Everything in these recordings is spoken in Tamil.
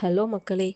ஹலோ மக்களே.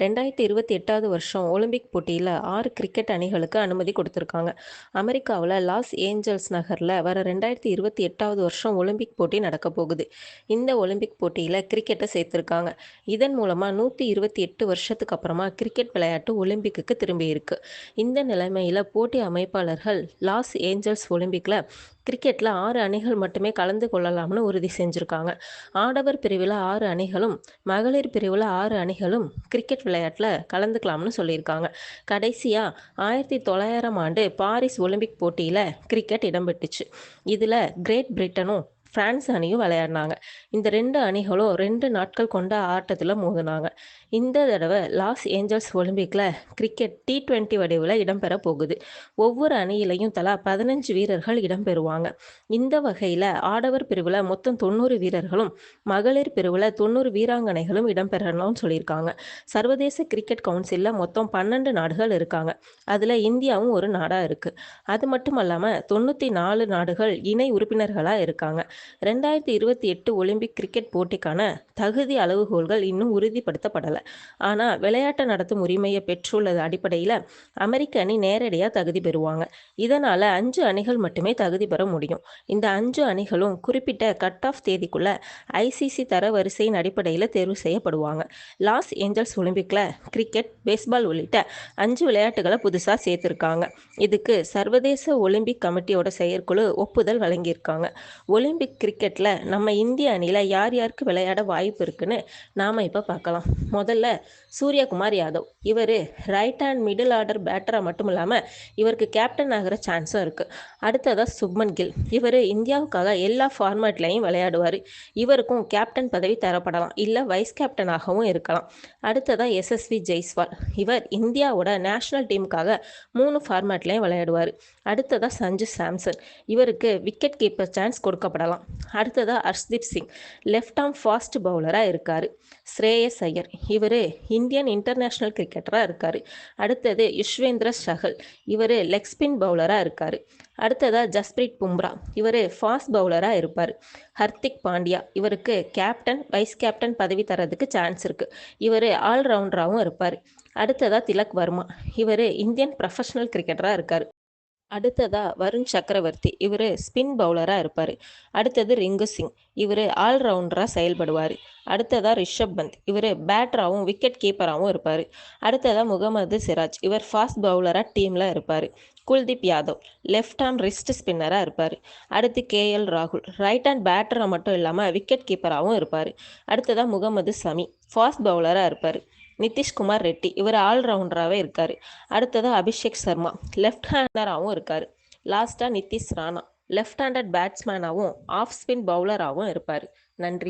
ரெண்டாயிரத்தி இருபத்தி எட்டாவது வருஷம் ஒலிம்பிக் போட்டியில் ஆறு கிரிக்கெட் அணிகளுக்கு அனுமதி கொடுத்துருக்காங்க. அமெரிக்காவில் லாஸ் ஏஞ்சல்ஸ் நகரில் வர ரெண்டாயிரத்தி இருபத்தி எட்டாவது வருஷம் ஒலிம்பிக் போட்டி நடக்க போகுது. இந்த ஒலிம்பிக் போட்டியில் கிரிக்கெட்டை சேர்த்துருக்காங்க. இதன் மூலமாக நூற்றி இருபத்தி எட்டு வருஷத்துக்கு அப்புறமா கிரிக்கெட் விளையாட்டு ஒலிம்பிக்கு திரும்பி இருக்கு இந்த நிலைமையில் போட்டி அமைப்பாளர்கள் லாஸ் ஏஞ்சல்ஸ் ஒலிம்பிக்கில் கிரிக்கெட்டில் ஆறு அணிகள் மட்டுமே கலந்து கொள்ளலாம்னு உறுதி செஞ்சுருக்காங்க. ஆடவர் பிரிவில் ஆறு அணிகளும் மகளிர் பிரிவில் ஆறு அணிகளும் கிரிக்கெட் விளையாட்டில் கலந்துக்கலாம்னு சொல்லியிருக்காங்க. கடைசியாக ஆயிரத்தி தொள்ளாயிரம் ஆண்டு பாரிஸ் ஒலிம்பிக் போட்டியில் கிரிக்கெட் இடம்பெற்றுச்சு இதில் கிரேட் பிரிட்டனும் பிரான்ஸ் அணியும் விளையாடினாங்க. இந்த ரெண்டு அணிகளும் ரெண்டு நாட்கள் கொண்ட ஆட்டத்தில் மோதினாங்க. இந்த தடவை லாஸ் ஏஞ்சல்ஸ் ஒலிம்பிக்கில் கிரிக்கெட் டி ட்வெண்ட்டி வடிவில் இடம்பெற போகுது. ஒவ்வொரு அணியிலையும் தலா பதினஞ்சு வீரர்கள் இடம்பெறுவாங்க. இந்த வகையில் ஆடவர் பிரிவில் மொத்தம் தொண்ணூறு வீரர்களும் மகளிர் பிரிவில் தொண்ணூறு வீராங்கனைகளும் இடம்பெறணும்னு சொல்லியிருக்காங்க. சர்வதேச கிரிக்கெட் கவுன்சிலில் மொத்தம் பன்னெண்டு நாடுகள் இருக்காங்க. அதில் இந்தியாவும் ஒரு நாடாக இருக்குது அது மட்டும் இல்லாமல் தொண்ணூற்றி நாலு நாடுகள் இணை உறுப்பினர்களாக இருக்காங்க. ரெண்டாயிரத்தி இருபத்தி எட்டு ஒலிம்பிக் கிரிக்கெட் போட்டிக்கான தகுதி அளவுகோல்கள் இன்னும் உறுதிப்படுத்தப்படலை. ஆனால் விளையாட்டை நடத்தும் உரிமையை பெற்றுள்ளது அடிப்படையில் அமெரிக்க அணி நேரடியாக தகுதி பெறுவாங்க. இதனால் அஞ்சு அணிகள் மட்டுமே தகுதி பெற முடியும். இந்த அஞ்சு அணிகளும் குறிப்பிட்ட கட் ஆஃப் தேதிக்குள்ள ஐசிசி தரவரிசையின் அடிப்படையில் தேர்வு செய்யப்படுவாங்க. லாஸ் ஏஞ்சல்ஸ் ஒலிம்பிக்கில் கிரிக்கெட் பேஸ்பால் உள்ளிட்ட அஞ்சு விளையாட்டுகளை புதுசாக சேர்த்துருக்காங்க. இதுக்கு சர்வதேச ஒலிம்பிக் கமிட்டியோட செயற்குழு ஒப்புதல் வழங்கியிருக்காங்க. ஒலிம்பிக் கிரிக்கெட்டில் நம்ம இந்திய அணியில் யார் யாருக்கு விளையாட வாய்ப்பு இருக்குன்னு நாம் இப்போ பார்க்கலாம். முதல்ல சூரியகுமார் யாதவ். இவர் ரைட் ஹேண்ட் மிடில் ஆர்டர் பேட்டராக மட்டும் இல்லாமல் இவருக்கு கேப்டன் ஆகிற சான்ஸும் இருக்குது அடுத்ததாக சுப்மன் கில். இவர் இந்தியாவுக்காக எல்லா ஃபார்மேட்லையும் விளையாடுவார். இவருக்கும் கேப்டன் பதவி தரப்படலாம். இல்லை வைஸ் கேப்டனாகவும் இருக்கலாம். அடுத்ததாக எஸ்எஸ்வி ஜெய்ஸ்வால் இவர் இந்தியாவோட நேஷனல் டீமுக்காக மூணு ஃபார்மேட்லையும் விளையாடுவார். அடுத்ததாக சஞ்சு சாம்சன். இவருக்கு விக்கெட் கீப்பர் சான்ஸ் கொடுக்கப்படலாம். அடுத்ததாக Harshdeep Singh. Left arm fast பவுலராக இருக்கார். ஸ்ரேயஸ் ஐயர். இவர் இந்தியன் இன்டர்நேஷ்னல் கிரிக்கெட்டராக இருக்கார். அடுத்தது யுஷ்வேந்திர சஹல். இவர் லெக் ஸ்பின் பவுலராக இருக்கார். அடுத்ததாக ஜஸ்பிரீத் பும்ரா. இவர் ஃபாஸ்ட் பவுலராக இருப்பார். ஹர்திக் பாண்டியா. இவருக்கு கேப்டன் வைஸ் கேப்டன் பதவி தரதுக்கு சான்ஸ் இருக்குது இவர் ஆல்ரவுண்டராகவும் இருப்பார். அடுத்ததாக திலக் வர்மா. இவர் இந்தியன் ப்ரொஃபஷனல் கிரிக்கெட்டராக இருக்கார். அடுத்ததாக வருண் சக்கரவர்த்தி. இவர் ஸ்பின் பவுலராக இருப்பார். அடுத்தது ரிங்கு சிங். இவர் ஆல்ரவுண்டராக செயல்படுவார். அடுத்ததாக ரிஷப் பந்த். இவர் பேட்டராகவும் விக்கெட் கீப்பராகவும் இருப்பார். அடுத்ததாக முகமது சிராஜ். இவர் ஃபாஸ்ட் பவுலராக டீமில் இருப்பார். Kuldeep Yadav. Left arm wrist ஸ்பின்னராக இருப்பார். அடுத்து கேஎல் ராகுல். ரைட் ஹேண்ட் பேட்டராக மட்டும் இல்லாமல் விக்கெட் கீப்பராகவும் இருப்பார். அடுத்ததாக முகமது சமி. ஃபாஸ்ட் பவுலராக இருப்பார். நிதிஷ்குமார் ரெட்டி. இவர் ஆல்ரவுண்டராகவே இருக்கார். அடுத்தது அபிஷேக் சர்மா. லெஃப்ட் ஹேண்டராகவும் இருக்கார். லாஸ்ட்டாக நிதிஷ் ராணா. லெஃப்ட் ஹேண்டட் பேட்ஸ்மேனாகவும் ஆஃப் ஸ்பின் பவுலராகவும் இருப்பார். நன்றி.